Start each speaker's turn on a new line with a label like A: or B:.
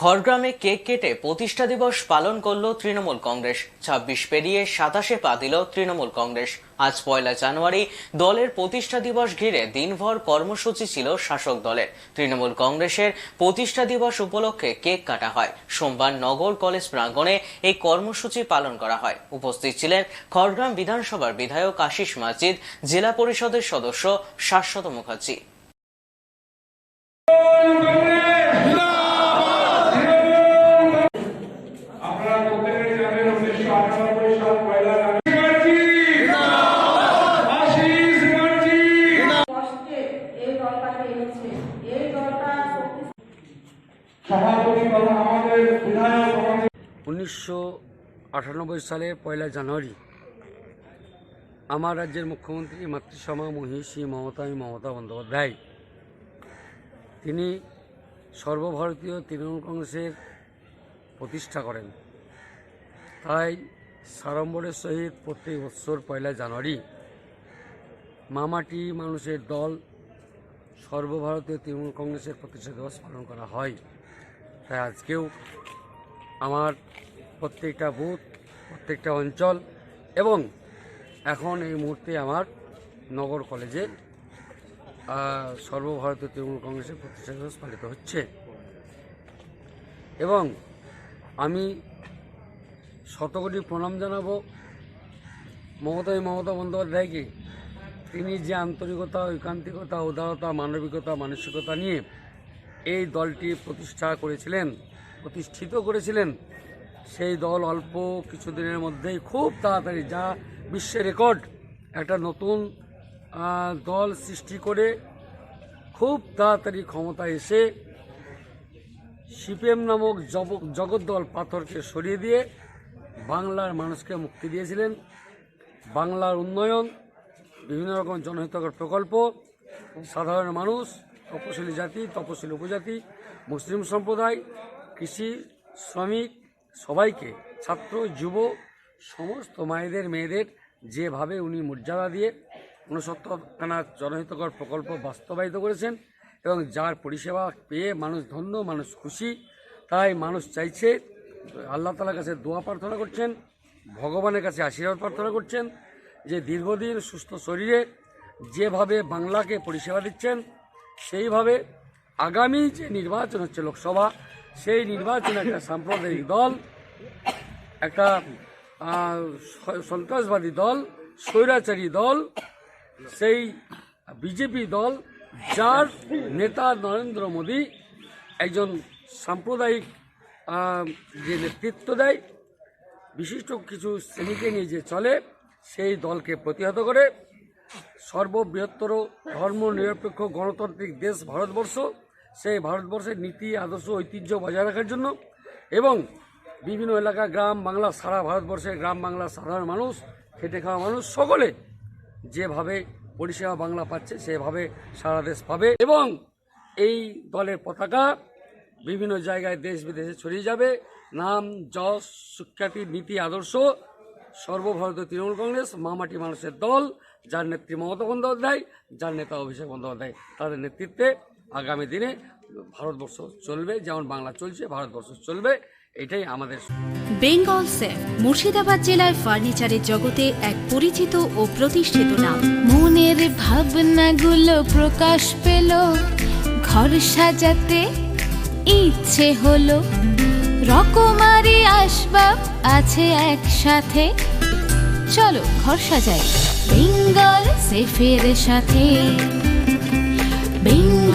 A: খড়গ্রামে cake কেটে প্রতিষ্ঠা দিবস পালন করল তৃণমূল কংগ্রেস। ছাব্বিশ পেরিয়ে সাতাশে পা দিল তৃণমূল কংগ্রেস। আজ পয়লা জানুয়ারি দলের প্রতিষ্ঠা দিবস ঘিরে দিনভর কর্মসূচি ছিল শাসক দলের। তৃণমূল কংগ্রেসের প্রতিষ্ঠা দিবস উপলক্ষে কেক কাটা হয়। সোমবার নগর কলেজ প্রাঙ্গণে এই কর্মসূচি পালন করা হয়। উপস্থিত ছিলেন খড়গ্রাম বিধানসভার বিধায়ক আশিস মাজিদ, জেলা পরিষদের সদস্য শাশ্বত মুখার্জি
B: আপনারা প্রত্যেকে জানেন উনিশশো আটানব্বই সাল পয়লা জানুয়ারি আশিস মার্জি
C: কষ্টে এই দলটাকে এনেছে এই দলটা শক্তি
B: সভাপতি তথা আমাদের বিধায়ক আমাদের
D: উনিশশো আটানব্বই সালের পয়লা জানুয়ারি আমার রাজ্যের মুখ্যমন্ত্রী মাতৃসমা মহিষী মমতা মমতা বন্দ্যোপাধ্যায়। তিনি সর্বভারতীয় তৃণমূল কংগ্রেসের প্রতিষ্ঠা করেন। তাই সাড়ম্বরের সহিত প্রত্যেক বৎসর পয়লা জানুয়ারি মামাটি মানুষের দল সর্বভারতীয় তৃণমূল কংগ্রেসের প্রতিষ্ঠা দিবস পালন করা হয়। তাই আজকেও আমার প্রত্যেকটা বুথ, প্রত্যেকটা অঞ্চল এবং এখন এই মুহূর্তে আমার নগর কলেজে সর্বভারতীয় তৃণমূল কংগ্রেসের প্রতিষ্ঠা দিবস পালিত হচ্ছে। এবং আমি শতকোটি প্রণাম জানাব মমতাই মমতা বন্দ্যোপাধ্যায়কে। তিনি যে আন্তরিকতা, ঐকান্তিকতা, উদারতা, মানবিকতা, মানসিকতা নিয়ে এই দলটি প্রতিষ্ঠা করেছিলেন, প্রতিষ্ঠিত করেছিলেন সেই দল অল্প কিছুদিনের মধ্যেই খুব তাড়াতাড়ি, যা বিশ্বের রেকর্ড, একটা নতুন দল সৃষ্টি করে খুব তাড়াতাড়ি ক্ষমতায় এসে সিপিএম নামক জগদ্দল পাথরকে সরিয়ে দিয়ে বাংলার মানুষকে মুক্তি দিয়েছিলেন। বাংলার উন্নয়ন, বিভিন্ন রকম জনহিতকর প্রকল্প, সাধারণ মানুষ, তপশিলি জাতি, তপশিলি উপজাতি, মুসলিম সম্প্রদায়, কৃষি, শ্রমিক সবাইকে, ছাত্র, যুব, সমস্ত মায়েদের, মেয়েদের, যেভাবে উনি মর্যাদা দিয়ে ঊনসত্তরখানা জনহিতকর প্রকল্প বাস্তবায়িত করেছেন এবং যার পরিষেবা পেয়ে মানুষ ধন্য, মানুষ খুশি, তাই মানুষ চাইছে, আল্লাহ তালার কাছে দোয়া প্রার্থনা করছেন, ভগবানের কাছে আশীর্বাদ প্রার্থনা করছেন, যে দীর্ঘদিন সুস্থ শরীরে যেভাবে বাংলাকে পরিষেবা দিচ্ছেন, সেইভাবে আগামী যে নির্বাচন হচ্ছে লোকসভা সেই নির্বাচনে একটা সাম্প্রদায়িক দল, একটা সন্ত্রাসবাদী দল, স্বৈরাচারী দল, সেই বিজেপি দল, যার নেতা নরেন্দ্র মোদী একজন সাম্প্রদায়িক যে নেতৃত্ব দেয়, বিশিষ্ট কিছু শ্রেণীকে নিয়ে যে চলে, সেই দলকে প্রতিহত করে, সর্ববৃহত্তর ধর্ম নিরপেক্ষ গণতান্ত্রিক দেশ ভারতবর্ষ সেই ভারতবর্ষের নীতি, আদর্শ, ঐতিহ্য বজায় রাখার জন্য এবং বিভিন্ন এলাকা, গ্রাম বাংলা, সারা ভারতবর্ষের গ্রাম বাংলার সাধারণ মানুষ, খেটে খাওয়া মানুষ, সকলে যেভাবে পরিষেবা বাংলা পাচ্ছে, সেভাবে সারা দেশ পাবে এবং এই দলের পতাকা বিভিন্ন জায়গায় দেশ বিদেশে ছড়িয়ে যাবে। নাম, যশ, সুখ্যাতি, নীতি, আদর্শ, সর্বভারতীয় তৃণমূল কংগ্রেস, মামাটি মানুষের দল, যার নেত্রী মমতা বন্দ্যোপাধ্যায়, যার নেতা অভিষেক বন্দ্যোপাধ্যায়, তাদের নেতৃত্বে আগামী দিনে ভারতবর্ষ চলবে, যেমন বাংলা চলছে, ভারতবর্ষ চলবে, এটাই আমাদের
E: বেঙ্গল সেফ মুর্শিদাবাদ জেলায় ফার্নিচারের জগতে এক পরিচিত ও প্রতিষ্ঠিত নাম।
F: মনের ভাবনাগুলো প্রকাশ পেল, ঘর সাজাতে ইচ্ছে হলো। রকমারি আসবাব আছে একসাথে, চলো ঘর সাজাই। বেঙ্গল সেফের সাথে।